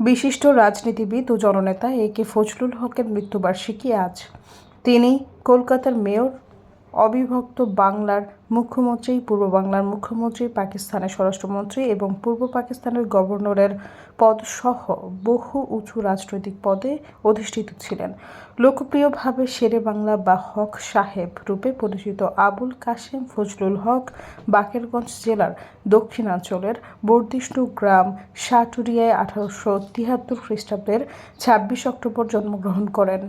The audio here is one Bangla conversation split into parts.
বিশিষ্ট রাজনীতিবিদ ও জননেতা এ কে ফজলুল হকের মৃত্যুবার্ষিকী আজ। তিনি কলকাতার মেয়র অবিভক্ত বাংলার মুখ্যমন্ত্রী, পূর্ব বাংলার মুখ্যমন্ত্রী, পাকিস্তানের স্বরাষ্ট্রমন্ত্রী এবং পূর্ব পাকিস্তানের গভর্নরের পদসহ বহু উঁচু রাজনৈতিক পদে অধিষ্ঠিত ছিলেন। লোকপ্রিয়ভাবে শেরে বাংলা বা হক সাহেব রূপে পরিচিত আবুল কাশেম ফজলুল হক বাকেরগঞ্জ জেলার দক্ষিণাঞ্চলের বর্দিষ্ণু গ্রাম সাটুরিয়ায় আঠারোশো তিয়াত্তর খ্রিস্টাব্দের ছাব্বিশ অক্টোবর জন্মগ্রহণ করেন।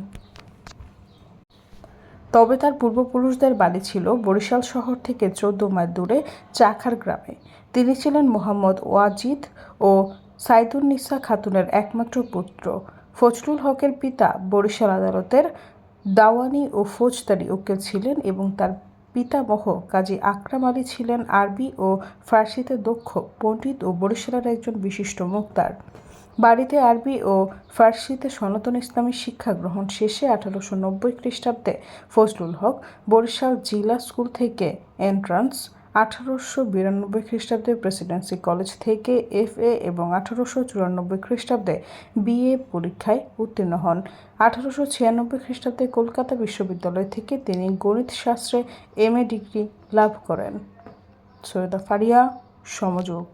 তবে তার পূর্বপুরুষদের বাড়ি ছিল বরিশাল শহর থেকে চোদ্দ মাইল দূরে চাখার গ্রামে। তিনি ছিলেন মোহাম্মদ ওয়াজিদ ও সাইদুন্নিসা খাতুনের একমাত্র পুত্র। ফজলুল হকের পিতা বরিশাল আদালতের দাওয়ানি ও ফৌজদারি উকিল ছিলেন এবং তার পিতামহ কাজী আকরাম আলী ছিলেন আরবি ও ফার্সিতে দক্ষ পণ্ডিত ও বরিশালের একজন বিশিষ্ট মুক্তার। বাড়িতে আরবি ও ফার্সিতে সনাতন ইসলামী শিক্ষা গ্রহণ শেষে আঠারোশো নব্বই খ্রিস্টাব্দে ফজলুল হক বরিশাল জিলা স্কুল থেকে এন্ট্রান্স, আঠারোশো বিরানব্বই খ্রিস্টাব্দে প্রেসিডেন্সি কলেজ থেকে এফ এ এবং আঠারোশো চুরানব্বই খ্রিস্টাব্দে বিএ পরীক্ষায় উত্তীর্ণ হন। আঠারোশো ছিয়ানব্বই খ্রিস্টাব্দে কলকাতা বিশ্ববিদ্যালয় থেকে তিনি গণিত শাস্ত্রে এম এ ডিগ্রি লাভ করেন। সৈয়দা ফারিয়া, সমযোগ।